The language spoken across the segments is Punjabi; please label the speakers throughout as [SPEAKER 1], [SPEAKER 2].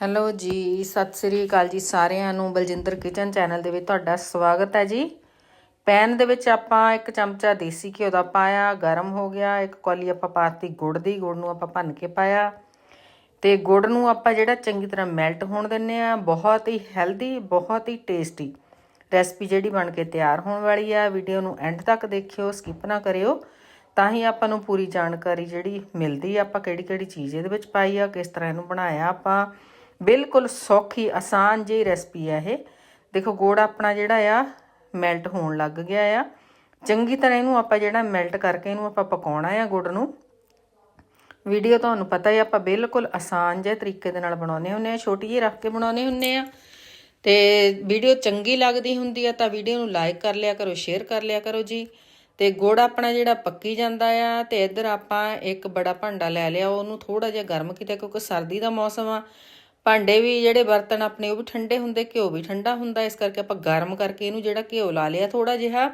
[SPEAKER 1] ਹੈਲੋ ਜੀ, ਸਤਿ ਸ੍ਰੀ ਅਕਾਲ ਜੀ ਸਾਰਿਆਂ ਨੂੰ, ਬਲਜਿੰਦਰ ਕਿਚਨ ਚੈਨਲ ਦੇ ਵਿੱਚ ਤੁਹਾਡਾ ਸਵਾਗਤ ਹੈ ਜੀ। ਪੈਨ ਦੇ ਵਿੱਚ ਆਪਾਂ ਇੱਕ ਚਮਚਾ ਦੇਸੀ ਘਿਓ ਦਾ ਪਾਇਆ, ਗਰਮ ਹੋ ਗਿਆ, ਇੱਕ ਕੌਲੀ ਆਪਾਂ ਪਾਤੀ ਗੁੜ ਦੀ, ਗੁੜ ਨੂੰ ਆਪਾਂ ਭੰਨ ਕੇ ਪਾਇਆ। ਤੇ ਗੁੜ ਨੂੰ ਆਪਾਂ ਜਿਹੜਾ ਚੰਗੀ ਤਰ੍ਹਾਂ ਮੈਲਟ ਹੋਣ ਦਿੰਨੇ ਆ, ਬਹੁਤ ਹੀ ਹੈਲਦੀ, ਬਹੁਤ ਹੀ ਟੇਸਟੀ ਰੈਸਪੀ ਜਿਹੜੀ ਬਣ ਕੇ ਤਿਆਰ ਹੋਣ ਵਾਲੀ ਆ। ਵੀਡੀਓ ਨੂੰ ਐਂਡ ਤੱਕ ਦੇਖਿਓ, ਸਕਿਪ ਨਾ ਕਰਿਓ। ਤਾਂ ਹੀ ਆਪਾਂ ਨੂੰ ਪੂਰੀ ਜਾਣਕਾਰੀ ਜਿਹੜੀ ਮਿਲਦੀ ਆ, ਆਪਾਂ ਕਿਹੜੀ ਕਿਹੜੀ ਚੀਜ਼ ਇਹਦੇ ਵਿੱਚ ਪਾਈ ਆ, ਕਿਸ ਤਰ੍ਹਾਂ ਇਹਨੂੰ ਬਣਾਇਆ ਆਪਾਂ। ਬਿਲਕੁਲ ਸੌਖੀ, ਆਸਾਨ ਜਿਹੀ ਰੈਸਪੀ ਆ ਇਹ। ਦੇਖੋ, ਗੁੜ ਆਪਣਾ ਜਿਹੜਾ ਆ ਮੈਲਟ ਹੋਣ ਲੱਗ ਗਿਆ ਆ। ਚੰਗੀ ਤਰ੍ਹਾਂ ਇਹਨੂੰ ਆਪਾਂ ਜਿਹੜਾ ਮੈਲਟ ਕਰਕੇ ਇਹਨੂੰ ਆਪਾਂ ਪਕਾਉਣਾ ਆ ਗੁੜ ਨੂੰ। ਵੀਡੀਓ ਤੁਹਾਨੂੰ ਪਤਾ ਹੀ ਆਪਾਂ ਬਿਲਕੁਲ ਆਸਾਨ ਜਿਹੇ ਤਰੀਕੇ ਦੇ ਨਾਲ ਬਣਾਉਨੇ ਹੁੰਨੇ ਆ, ਛੋਟੀ ਜਿਹੀ ਰੱਖ ਕੇ ਬਣਾਉਨੇ ਹੁੰਨੇ ਆ। ਤੇ ਵੀਡੀਓ ਚੰਗੀ ਲੱਗਦੀ ਹੁੰਦੀ ਆ ਤਾਂ ਵੀਡੀਓ ਨੂੰ ਲਾਈਕ ਕਰ ਲਿਆ ਕਰੋ ਸ਼ੇਅਰ ਕਰ ਲਿਆ ਕਰੋ ਜੀ। ਤੇ ਗੁੜ ਆਪਣਾ ਜਿਹੜਾ ਪੱਕੀ ਜਾਂਦਾ ਆ ਤੇ ਇੱਧਰ ਆਪਾਂ ਇੱਕ ਬੜਾ ਭਾਂਡਾ ਲੈ ਲਿਆ, ਉਹਨੂੰ ਥੋੜਾ ਜਿਹਾ ਗਰਮ ਕੀਤਾ, ਕਿਉਂਕਿ ਸਰਦੀ ਦਾ ਮੌਸਮ ਆ। ਭਾਂਡੇ ਵੀ ਜਿਹੜੇ ਬਰਤਨ ਆਪਣੇ ਉਹ ਵੀ ਠੰਡੇ ਹੁੰਦੇ, ਘਿਓ ਵੀ ਠੰਡਾ ਹੁੰਦਾ, ਇਸ ਕਰਕੇ ਆਪਾਂ ਗਰਮ ਕਰਕੇ ਇਹਨੂੰ ਜਿਹੜਾ ਘਿਓ ਲਾ ਲਿਆ ਥੋੜਾ ਜਿਹਾ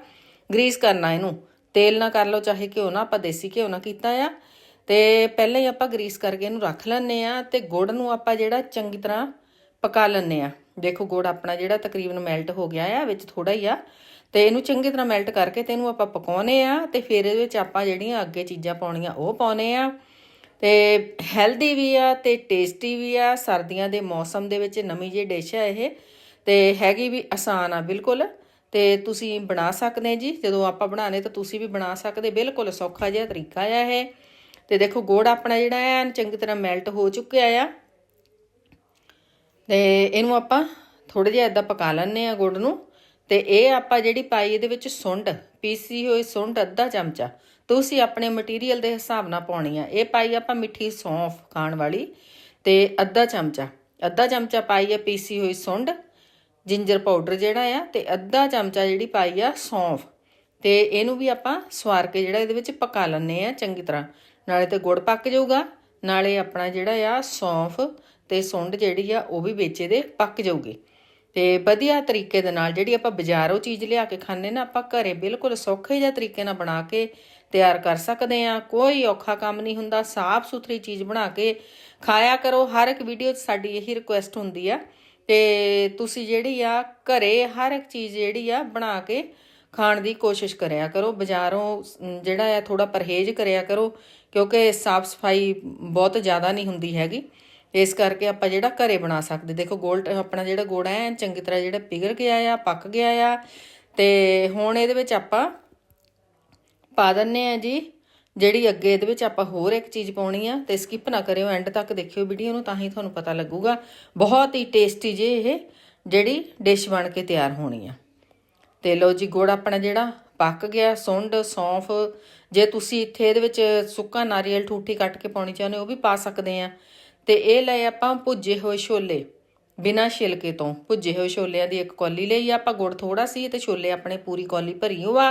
[SPEAKER 1] ਗਰੀਸ ਕਰਨਾ ਇਹਨੂੰ। ਤੇਲ ਨਾ ਕਰ ਲਓ, ਚਾਹੇ ਘਿਓ ਨਾ, ਆਪਾਂ ਦੇਸੀ ਘਿਓ ਨਾ ਕੀਤਾ ਆ। ਤੇ ਪਹਿਲਾਂ ਹੀ ਆਪਾਂ ਗਰੀਸ ਕਰਕੇ ਇਹਨੂੰ ਰੱਖ ਲੈਣੇ ਆ ਤੇ ਗੁੜ ਨੂੰ ਆਪਾਂ ਜਿਹੜਾ ਚੰਗੀ ਤਰ੍ਹਾਂ ਪਕਾ ਲੈਣੇ ਆ। ਦੇਖੋ, ਗੁੜ ਆਪਣਾ ਜਿਹੜਾ ਤਕਰੀਬਨ ਮੈਲਟ ਹੋ ਗਿਆ ਆ, ਵਿੱਚ ਥੋੜਾ ਹੀ ਆ। ਤੇ ਇਹਨੂੰ ਚੰਗੀ ਤਰ੍ਹਾਂ ਮੈਲਟ ਕਰਕੇ ਤੇ ਇਹਨੂੰ ਆਪਾਂ ਪਕਾਉਨੇ ਆ ਤੇ ਫਿਰ ਇਹਦੇ ਵਿੱਚ ਆਪਾਂ ਜਿਹੜੀਆਂ ਅੱਗੇ ਚੀਜ਼ਾਂ ਪਾਉਣੀਆਂ ਉਹ ਪਾਉਨੇ ਆ। ਤੇ ਹੈਲਦੀ ਵੀ ਆ ਤੇ ਟੇਸਟੀ ਵੀ ਆ, ਸਰਦੀਆਂ ਦੇ ਮੌਸਮ ਦੇ ਵਿੱਚ ਨਵੀਂ ਜਿਹੀ ਡਿਸ਼ ਆ ਇਹ ਤੇ ਹੈਗੀ ਵੀ ਆਸਾਨ ਆ, ਬਿਲਕੁਲ। ਤੇ ਤੁਸੀਂ ਬਣਾ ਸਕਦੇ ਜੀ, ਜਦੋਂ ਆਪਾਂ ਬਣਾਣੇ ਤਾਂ ਤੁਸੀਂ ਵੀ ਬਣਾ ਸਕਦੇ, ਬਿਲਕੁਲ ਸੌਖਾ ਜਿਹਾ ਤਰੀਕਾ ਆ ਇਹ। ਤੇ ਦੇਖੋ ਗੁੜ ਆਪਣਾ ਜਿਹੜਾ ਹੈ ਚੰਗੀ ਤਰ੍ਹਾਂ ਮੈਲਟ ਹੋ ਚੁੱਕਿਆ ਆ। ਤੇ ਇਹਨੂੰ ਆਪਾਂ ਥੋੜਾ ਜਿਹਾ ਇਦਾਂ ਪਕਾ ਲੈਣੇ ਆ ਗੁੜ ਨੂੰ। ਤੇ ਇਹ ਆਪਾਂ ਜਿਹੜੀ ਪਾਈ ਇਹਦੇ ਵਿੱਚ ਸੁੰਡ, ਪੀਸੀ ਹੋਈ ਸੁੰਡ, ਅੱਧਾ ਚਮਚਾ, ਤੁਸੀਂ ਆਪਣੇ ਮਟੀਰੀਅਲ ਦੇ ਹਿਸਾਬ ਨਾਲ ਪਾਉਣੀ ਆ। ਇਹ ਪਾਈ ਆਪਾਂ ਮਿੱਠੀ ਸੌਂਫ ਖਾਣ ਵਾਲੀ ਤੇ ਅੱਧਾ ਚਮਚਾ। ਅੱਧਾ ਚਮਚਾ ਪਾਈ ਆ ਪੀਸੀ ਹੋਈ ਸੁੰਡ ਜਿੰਜਰ ਪਾਊਡਰ ਜਿਹੜਾ ਆ ਤੇ ਅੱਧਾ ਚਮਚਾ ਜਿਹੜੀ ਪਾਈ ਆ ਸੌਂਫ। ਤੇ ਇਹਨੂੰ ਵੀ ਆਪਾਂ ਸਵਾਰ ਕੇ ਜਿਹੜਾ ਇਹਦੇ ਵਿੱਚ ਪਕਾ ਲੈਣੇ ਆ ਚੰਗੀ ਤਰ੍ਹਾਂ। ਨਾਲੇ ਤੇ ਗੁੜ ਪੱਕ ਜਾਊਗਾ, ਨਾਲੇ ਆਪਣਾ ਜਿਹੜਾ ਆ ਸੌਂਫ ਤੇ ਸੁੰਡ ਜਿਹੜੀ ਆ ਉਹ ਵੀ ਵਿੱਚ ਇਹਦੇ ਪੱਕ ਜਾਊਗੀ। ਤੇ ਵਧੀਆ ਤਰੀਕੇ ਦੇ ਨਾਲ ਜਿਹੜੀ ਆਪਾਂ ਬਾਜ਼ਾਰੋਂ ਚੀਜ਼ ਲਿਆ ਕੇ ਖਾਂਦੇ ਨਾ, ਆਪਾਂ ਘਰੇ ਬਿਲਕੁਲ ਸੌਖੇ ਜਿਹਾ ਤਰੀਕੇ ਨਾਲ ਬਣਾ ਕੇ ਤਿਆਰ ਕਰ ਸਕਦੇ ਆ ਕੋਈ ਔਖਾ ਕੰਮ ਨਹੀਂ ਹੁੰਦਾ, ਸਾਫ਼ ਸੁਥਰੀ ਚੀਜ਼ ਬਣਾ ਕੇ ਖਾਇਆ ਕਰੋ। ਹਰ ਇੱਕ ਵੀਡੀਓ 'ਚ ਸਾਡੀ ਇਹੀ ਰਿਕੁਐਸਟ ਹੁੰਦੀ ਆ ਤੇ ਤੁਸੀਂ ਜਿਹੜੀ ਆ ਘਰੇ ਹਰ ਇੱਕ ਚੀਜ਼ ਜਿਹੜੀ ਆ ਬਣਾ ਕੇ ਖਾਣ ਦੀ ਕੋਸ਼ਿਸ਼ ਕਰਿਆ ਕਰੋ। ਬਾਜ਼ਾਰੋਂ ਜਿਹੜਾ ਆ ਥੋੜਾ ਪਰਹੇਜ਼ ਕਰਿਆ ਕਰੋ, ਕਿਉਂਕਿ ਸਾਫ਼ ਸਫ਼ਾਈ ਬਹੁਤ ਜ਼ਿਆਦਾ ਨਹੀਂ ਹੁੰਦੀ ਹੈਗੀ। ਇਸ ਕਰਕੇ ਆਪਾਂ ਜਿਹੜਾ ਘਰੇ ਬਣਾ ਸਕਦੇ। ਦੇਖੋ ਗੋਲਡ, ਆਪਣਾ ਜਿਹੜਾ ਗੋੜਾ ਹੈ, ਚੰਗੀ ਤਰ੍ਹਾਂ ਜਿਹੜਾ ਪਿਘਲ ਗਿਆ ਆ, ਪੱਕ ਗਿਆ ਆ, ਤੇ ਹੁਣ ਇਹਦੇ ਵਿੱਚ ਆਪਾਂ ਪਾ ਦਿੰਨੇ ਆ ਜੀ, ਜਿਹੜੀ ਅੱਗੇ ਇਹਦੇ ਵਿੱਚ ਆਪਾਂ ਹੋਰ ਇੱਕ ਚੀਜ਼ ਪਾਉਣੀ ਆ, ਤੇ ਸਕਿਪ ਨਾ ਕਰਿਓ ਐਂਡ ਤੱਕ ਦੇਖਿਓ ਵੀਡੀਓ ਨੂੰ, ਤਾਂ ਹੀ ਤੁਹਾਨੂੰ ਪਤਾ ਲੱਗੂਗਾ। ਬਹੁਤ ਹੀ ਟੇਸਟੀ ਜੇ ਇਹ, ਜਿਹੜੀ ਡਿਸ਼ ਬਣ ਕੇ ਤਿਆਰ ਹੋਣੀ ਆ। ਤੇ ਲਓ ਜੀ, ਗੁੜ ਆਪਣਾ ਜਿਹੜਾ ਪੱਕ ਗਿਆ, ਸੁੰਡ, ਸੌਂਫ, ਜੇ ਤੁਸੀਂ ਇੱਥੇ ਇਹਦੇ ਵਿੱਚ ਸੁੱਕਾ ਨਾਰੀਅਲ ਠੂਠੀ ਕੱਟ ਕੇ ਪਾਉਣੀ ਚਾਹੁੰਦੇ ਹੋ, ਉਹ ਵੀ ਪਾ ਸਕਦੇ ਆ। ਤੇ ਇਹ ਲਏ ਆਪਾਂ ਭੁੱਜੇ ਹੋਏ ਛੋਲੇ, ਬਿਨਾ ਛਿਲਕੇ ਤੋਂ। ਭੁੱਜੇ ਹੋਏ ਛੋਲਿਆਂ ਦੀ ਇੱਕ ਕੌਲੀ ਲਈ ਆਪਾਂ ਗੁੜ ਥੋੜਾ ਸੀ ਤੇ ਛੋਲੇ ਆਪਣੇ ਪੂਰੀ ਕੌਲੀ ਭਰੀ ਹੋਆ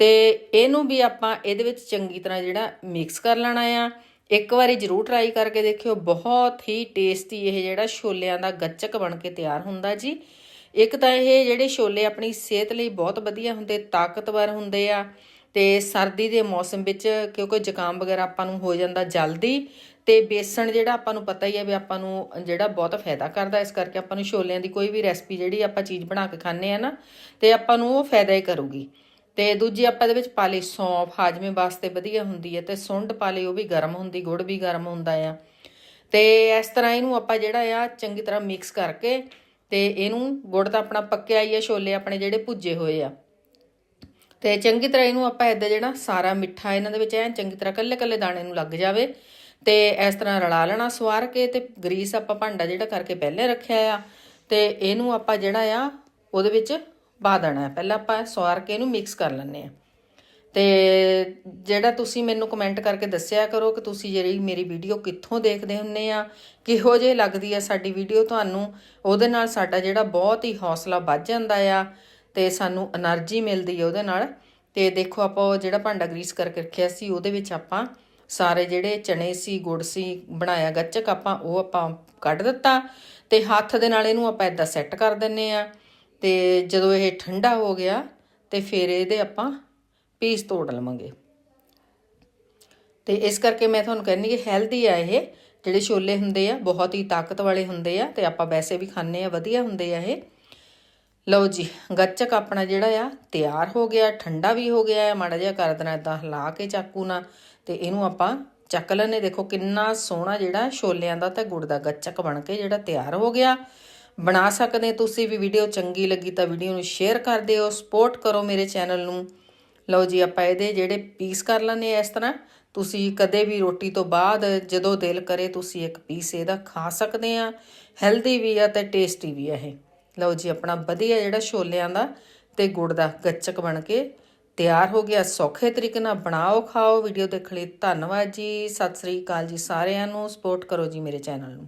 [SPEAKER 1] ਤੇ ਇਹਨੂੰ ਵੀ ਆਪਾਂ ਇਹਦੇ ਵਿੱਚ ਚੰਗੀ ਤਰ੍ਹਾਂ ਜਿਹੜਾ ਮਿਕਸ ਕਰ ਲੈਣਾ ਆ। ਇੱਕ ਵਾਰੀ ਜ਼ਰੂਰ ਟਰਾਈ ਕਰਕੇ ਦੇਖਿਓ, ਬਹੁਤ ਹੀ ਟੇਸਟੀ ਇਹ ਜਿਹੜਾ ਛੋਲਿਆਂ ਦਾ ਗੱਚਕ ਬਣ ਕੇ ਤਿਆਰ ਹੁੰਦਾ ਜੀ। ਇੱਕ ਤਾਂ ਇਹ ਜਿਹੜੇ ਛੋਲੇ ਆਪਣੀ ਸਿਹਤ ਲਈ ਬਹੁਤ ਵਧੀਆ ਹੁੰਦੇ, ਤਾਕਤਵਰ ਹੁੰਦੇ ਆ ਤੇ ਸਰਦੀ ਦੇ ਮੌਸਮ ਵਿੱਚ ਕਿਉਂਕਿ ਜ਼ੁਕਾਮ ਵਗੈਰਾ ਆਪਾਂ ਨੂੰ ਹੋ ਜਾਂਦਾ ਜਲਦੀ। ਤੇ ਬੇਸਣ ਜਿਹੜਾ ਆਪਾਂ ਨੂੰ ਪਤਾ ਹੀ ਹੈ ਵੀ ਆਪਾਂ ਨੂੰ ਜਿਹੜਾ ਬਹੁਤ ਫਾਇਦਾ ਕਰਦਾ, ਇਸ ਕਰਕੇ ਆਪਾਂ ਨੂੰ ਛੋਲਿਆਂ ਦੀ ਕੋਈ ਵੀ ਰੈਸਪੀ ਜਿਹੜੀ ਆਪਾਂ ਚੀਜ਼ ਬਣਾ ਕੇ ਖਾਂਦੇ ਆ ਨਾ, ਤੇ ਆਪਾਂ ਨੂੰ ਉਹ ਫਾਇਦਾ ਹੀ ਕਰੂਗੀ। ਤੇ ਦੂਜੀ ਆਪਾਂ ਇਹਦੇ ਵਿੱਚ ਪਾ ਲਈ ਸੌਂਫ, ਹਾਜਮੇ ਵਾਸਤੇ ਵਧੀਆ ਹੁੰਦੀ ਹੈ ਤੇ ਸੁੰਡ ਪਾ ਲਈ ਉਹ ਵੀ ਗਰਮ ਹੁੰਦੀ, ਗੁੜ ਵੀ ਗਰਮ ਹੁੰਦਾ ਆ। ਤੇ ਇਸ ਤਰ੍ਹਾਂ ਇਹਨੂੰ ਆਪਾਂ ਜਿਹੜਾ ਆ ਚੰਗੀ ਤਰ੍ਹਾਂ ਮਿਕਸ ਕਰਕੇ ਤੇ ਇਹਨੂੰ ਗੁੜ ਤਾਂ ਆਪਣਾ ਪੱਕਿਆ ਹੀ ਆ, ਛੋਲੇ ਆਪਣੇ ਜਿਹੜੇ ਭੁੱਜੇ ਹੋਏ ਆ। ਤੇ ਚੰਗੀ ਤਰ੍ਹਾਂ ਇਹਨੂੰ ਆਪਾਂ ਇਦਾਂ ਜਿਹੜਾ ਸਾਰਾ ਮਿੱਠਾ ਇਹਨਾਂ ਦੇ ਵਿੱਚ ਐ ਚੰਗੀ ਤਰ੍ਹਾਂ ਕੱਲੇ ਕੱਲੇ ਦਾਣੇ ਨੂੰ ਲੱਗ ਜਾਵੇ ਤੇ ਇਸ ਤਰ੍ਹਾਂ ਰਲਾ ਲੈਣਾ, ਸਵਾਰ ਕੇ ਤੇ ਗਰੀਸ ਆਪਾਂ ਭਾਂਡਾ ਜਿਹੜਾ ਕਰਕੇ ਪਹਿਲੇ ਰੱਖਿਆ ਆ, ਤੇ ਇਹਨੂੰ ਆਪਾਂ ਜਿਹੜਾ ਆ, ਉਹਦੇ ਵਿੱਚ ਪਾ ਦੇਣਾ ਪਹਿਲਾਂ ਆਪਾਂ ਸਵਾਰ ਕੇ ਇਹਨੂੰ ਮਿਕਸ ਕਰ ਲੈਣੇ ਆ ਤੇ ਜਿਹੜਾ ਤੁਸੀਂ ਮੈਨੂੰ ਕਮੈਂਟ ਕਰਕੇ ਦੱਸਿਆ ਕਰੋ ਕਿ ਤੁਸੀਂ ਜਿਹੜੀ ਮੇਰੀ ਵੀਡੀਓ ਕਿੱਥੋਂ ਦੇਖਦੇ ਹੁੰਨੇ ਆ, ਕਿਹੋ ਜੇ ਲੱਗਦੀ ਆ ਸਾਡੀ ਵੀਡੀਓ ਤੁਹਾਨੂੰ, ਉਹਦੇ ਨਾਲ ਸਾਡਾ ਜਿਹੜਾ ਬਹੁਤ ਹੀ ਹੌਸਲਾ ਵੱਧ ਜਾਂਦਾ ਆ, ਤੇ ਸਾਨੂੰ એનર્ਜੀ ਮਿਲਦੀ ਆ ਉਹਦੇ ਨਾਲ। ਤੇ ਦੇਖੋ ਆਪਾਂ ਉਹ ਜਿਹੜਾ ਭਾਂਡਾ ਗਰੀਸ ਕਰਕੇ ਰੱਖਿਆ ਸੀ, ਉਹਦੇ ਵਿੱਚ ਆਪਾਂ ਸਾਰੇ ਜਿਹੜੇ ਚਣੇ ਸੀ, ਗੁੜ ਸੀ, ਬਣਾਇਆ ਗੱਚਕ ਆਪਾਂ, ਉਹ ਆਪਾਂ ਕੱਢ ਦਿੱਤਾ ਤੇ ਹੱਥ ਦੇ ਨਾਲ ਇਹਨੂੰ ਆਪਾਂ ਇਦਾਂ ਸੈੱਟ ਕਰ ਦਿੰਨੇ ਆ ਤੇ ਜਦੋਂ ਇਹ ਠੰਡਾ ਹੋ ਗਿਆ ਤੇ ਫਿਰ ਇਹਦੇ ਆਪਾਂ ਪੀਸ ਤੋੜ ਲਵਾਂਗੇ। ਤੇ ਇਸ ਕਰਕੇ ਮੈਂ ਤੁਹਾਨੂੰ ਕਹਿੰਨੀ ਕਿ ਹੈਲਦੀ ਆ ਇਹ। ਜਿਹੜੇ ਛੋਲੇ ਹੁੰਦੇ ਆ, ਬਹੁਤ ਹੀ ਤਾਕਤ ਵਾਲੇ ਹੁੰਦੇ ਆ ਤੇ ਆਪਾਂ ਵੈਸੇ ਵੀ ਖਾਂਦੇ ਆ, ਵਧੀਆ ਹੁੰਦੇ ਆ ਇਹ। ਲਓ ਜੀ, ਗੱਚਕ ਆਪਣਾ ਜਿਹੜਾ ਆ ਤਿਆਰ ਹੋ ਗਿਆ, ਠੰਡਾ ਵੀ ਹੋ ਗਿਆ ਹੈ ਮਾੜਾ ਜਿਹਾ ਕਰ ਦੇਣਾ ਇਦਾਂ ਹਿਲਾ ਕੇ ਚਾਕੂ ਨਾਲ। ਤੇ ਇਹਨੂੰ ਆਪਾਂ ਚੱਕ ਲੈਣੇ ਦੇਖੋ ਕਿੰਨਾ ਸੋਹਣਾ ਜਿਹੜਾ ਛੋਲਿਆਂ ਦਾ ਤੇ ਗੁੜ ਦਾ ਗੱਚਕ ਬਣ ਕੇ ਜਿਹੜਾ ਤਿਆਰ ਹੋ ਗਿਆ। ਬਣਾ ਸਕਦੇ ਤੁਸੀਂ ਵੀ ਵੀਡੀਓ ਚੰਗੀ ਲੱਗੀ ਤਾਂ ਵੀਡੀਓ ਨੂੰ ਸ਼ੇਅਰ ਕਰ ਦਿਓ, ਸਪੋਰਟ ਕਰੋ ਮੇਰੇ ਚੈਨਲ ਨੂੰ। ਲਓ ਜੀ, ਆਪਾਂ ਇਹਦੇ ਜਿਹੜੇ ਪੀਸ ਕਰ ਲੈਣੇ ਆ ਇਸ ਤਰ੍ਹਾਂ। ਤੁਸੀਂ ਕਦੇ ਵੀ ਰੋਟੀ ਤੋਂ ਬਾਅਦ ਜਦੋਂ ਦਿਲ ਕਰੇ ਤੁਸੀਂ ਇੱਕ ਪੀਸ ਇਹਦਾ ਖਾ ਸਕਦੇ ਆ ਹੈਲਦੀ ਵੀ ਆ ਤੇ ਟੇਸਟੀ ਵੀ ਆ ਇਹ। ਲਓ ਜੀ, ਆਪਣਾ ਵਧੀਆ ਜਿਹੜਾ ਛੋਲਿਆਂ ਦਾ ਤੇ ਗੁੜ ਦਾ ਗੱਚਕ ਬਣ ਕੇ ਤਿਆਰ ਹੋ ਗਿਆ। ਸੌਖੇ ਤਰੀਕੇ ਨਾਲ ਬਣਾਓ, ਖਾਓ। ਵੀਡੀਓ ਦੇਖਣ ਲਈ। ਧੰਨਵਾਦ ਜੀ। ਸਤਿ ਸ੍ਰੀ ਅਕਾਲ ਜੀ ਸਾਰਿਆਂ ਨੂੰ। ਸਪੋਰਟ ਕਰੋ ਜੀ ਮੇਰੇ ਚੈਨਲ ਨੂੰ।